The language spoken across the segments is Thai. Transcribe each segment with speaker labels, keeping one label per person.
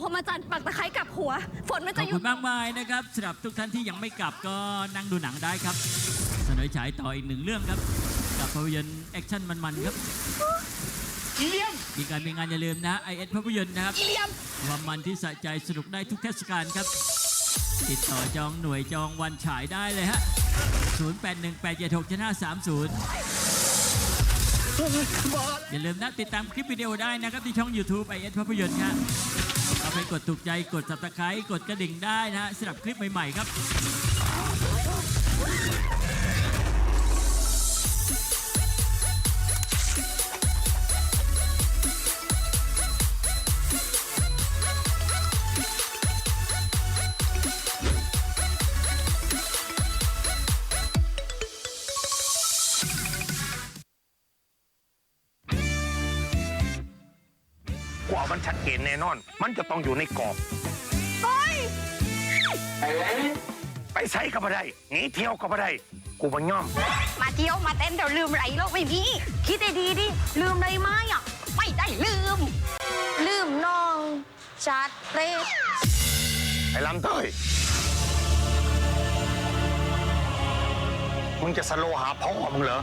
Speaker 1: พรหมจันทร์ปักตะไคร้กลับหัว ฝนมัน
Speaker 2: ข
Speaker 1: จะ
Speaker 2: อบ
Speaker 1: หยุ
Speaker 2: คุ
Speaker 1: ด
Speaker 2: ณมากมายนะครับสำหรับทุกท่านที่ยังไม่กลับก็นั่งดูหนังได้ครับ เสนอฉายต่ออีกหนึ่งเรื่องครับ กับภาพยนตร์แอคชั่นมันๆครับ
Speaker 3: อีเลียม
Speaker 2: มีการมีงานอย่าลืมนะไอเอสภาพยนตร์นะครับ
Speaker 3: อีเลียม
Speaker 2: ความมันที่สะใจสนุกได้ทุกเทศกาลครับ ติดต่อจองหน่วยจองวันฉายได้เลยฮะ 0818767530 อย่าลืมนะติดตามคลิปวิดีโอได้นะครับ ที่ช่อง YouTube ไอเอสภาพยนตร์ครับเอา ไปกดถูกใจกดสับตะไคร้กดกระดิ่งได้นะฮะสำหรับคลิปใหม่ ๆ ครับ
Speaker 4: มันชัดเจนแน่นอน มันจะต้องอยู่ในกรอบไปใช้ก็ไม่ได้หนีเที่ยวก็ไม่ได้กูมันย่อม
Speaker 5: มาเที่ยวมาเต้นเดี๋ยวลืมอะไรแล้วไม่พี่คิดดีๆดิ ลืมอะไรไหมอะ ไม่ได้ลืม ลืมน้องจัดเรศ
Speaker 4: ไอ้ลำเต้ย มึงจะสโลหาพ่อมึงเหรอ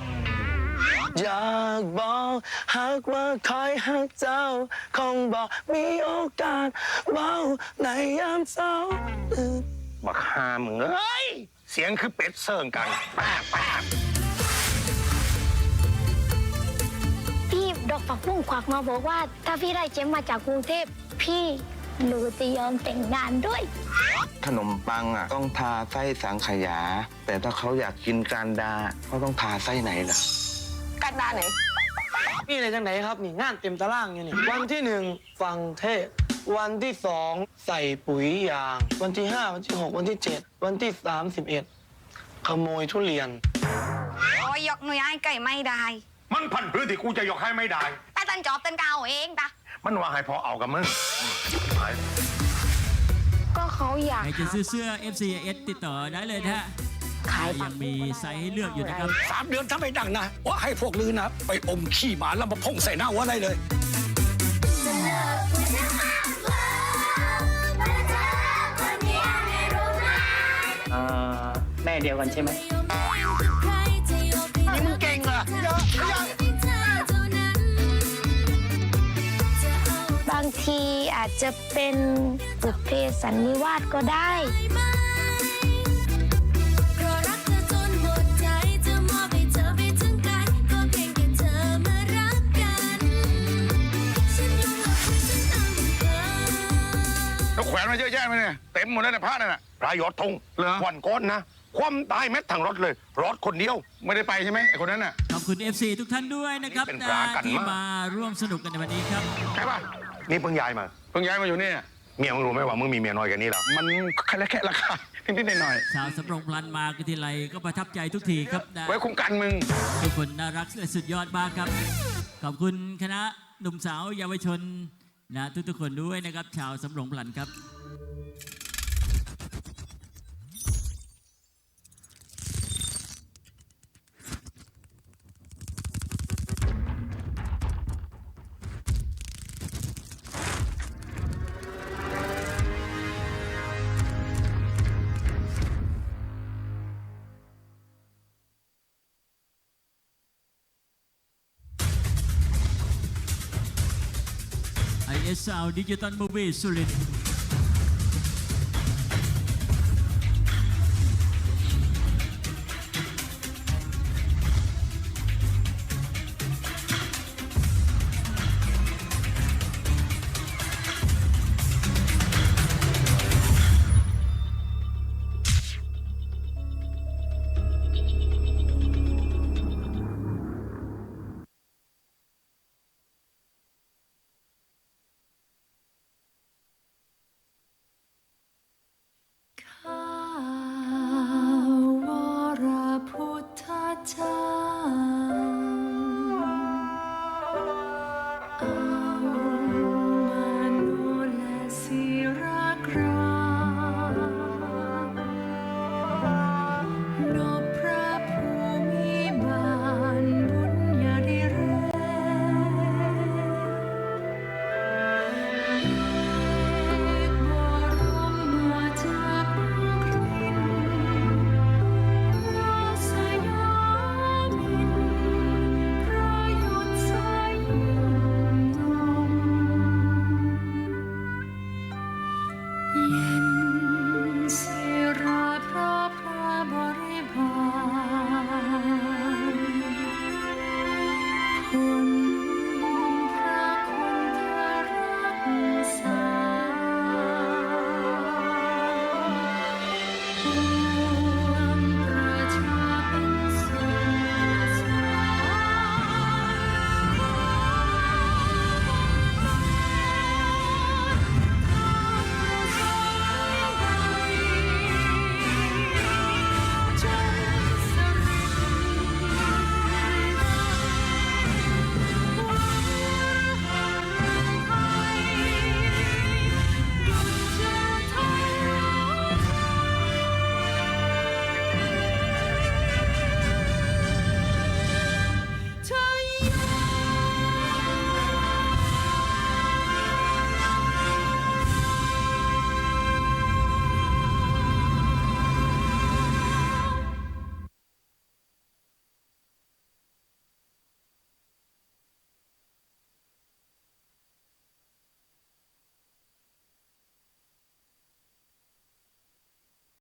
Speaker 6: อยากบอกหากว่าคอยหักเจ้า คงบอกมีโอกาสเบาในยามเศร้า
Speaker 4: บักฮามึงเอ้ย เสียงคือเป็ดเซิงกันป้าป้า
Speaker 7: พี่ดอกฝักบุ้งควักมาบอกว่า ถ้าพี่ได้เจมมาจากกรุงเทพพี่หนูจะยอมแต่งงานด้วย
Speaker 6: ขนมปังอะต้องทาไส้สังขยา แต่ถ้าเขาอยากกินการดาเขาต้องทาไส้ไหนล่ะ
Speaker 5: กันดาไหน
Speaker 8: นี่เลยจังไหนครับนี่งานเต็มตารางอยู่นี่วันที่หนึ่งฟังเทศ วันที่สองใส่ปุ๋ยยาง วันที่ห้าวันที่หกวันที่เจ็ดวันที่สามสิบเอ็ดขโมยทุเรียน
Speaker 5: โอ้ยยกหน่วยไอ้ไก่ไม่ได้
Speaker 4: มันพันพื้นที่กูจะยกให้ไม่ได้
Speaker 5: แต่ตันจอบตันกาวเองตะ
Speaker 4: มันว่าให้พอเอากับมึงอืมไป
Speaker 7: ก็เขาอยาก
Speaker 2: ใครจะซื้อเสื้อ FCS ติดต่อได้เลยนะฮะ
Speaker 7: ขาย
Speaker 2: ยังมีไซส์ให้เลือกอยู่นะครับ
Speaker 3: สามเดือนถ้าไม่ดังนะว่าให้พวกลือนะ ไปอมขี้หมาแล้วมาพ่งใส่หน้าวัวได้เลย
Speaker 8: อ่าแม่เดียวกันใช่ไหม
Speaker 3: นี่มึงเก่งเหรอเยอะเยอะ
Speaker 7: บางทีอาจจะเป็นบุพเพสันนิวาสก็ได้
Speaker 4: แล้ มาเยอะแยะไหมเนี่ยเต็มหมดแล้วเนี่ยผ้านั่นน่ะพระยอดธง
Speaker 3: เหรอ
Speaker 4: ควันก้อนนะ ความตายเม็ดทั้งรถเลย รถคนเดียว
Speaker 3: ไม่ได้ไปใช่ไหมไอคนนั้นน่ะ
Speaker 2: ขอบคุณ FC ทุกท่านด้วยนะครับ
Speaker 4: เป็น
Speaker 2: นะ
Speaker 4: ปลากัน
Speaker 2: ที่
Speaker 4: มาก
Speaker 2: มาร่วมสนุกกันในวันนี้ครับ
Speaker 4: ใช่ป่ะนี่เพิ่งย้ายมา
Speaker 3: เพิ่งย้ายมาอยู่นี่
Speaker 4: เมียมึงรู้ไหมว่ามึงมีเมียน้อยกว่านี้แล้ว
Speaker 3: มันแค่ละแค่ราคานิดๆหน่อย
Speaker 2: ชาวสำโรงพลันมากันทีไรก็ประทับใจทุกทีครับนะ
Speaker 3: ๆไว้คุ้มกันมึง
Speaker 2: ทุกคนน่ารักและสุดยอดมากครับ ขอบคุณคณะหนุ่มสาวเยาวชนนะทุกๆคนด้วยนะครับ ชาวสำโรงพลันครับ ISL Digital Movie สุรินทร์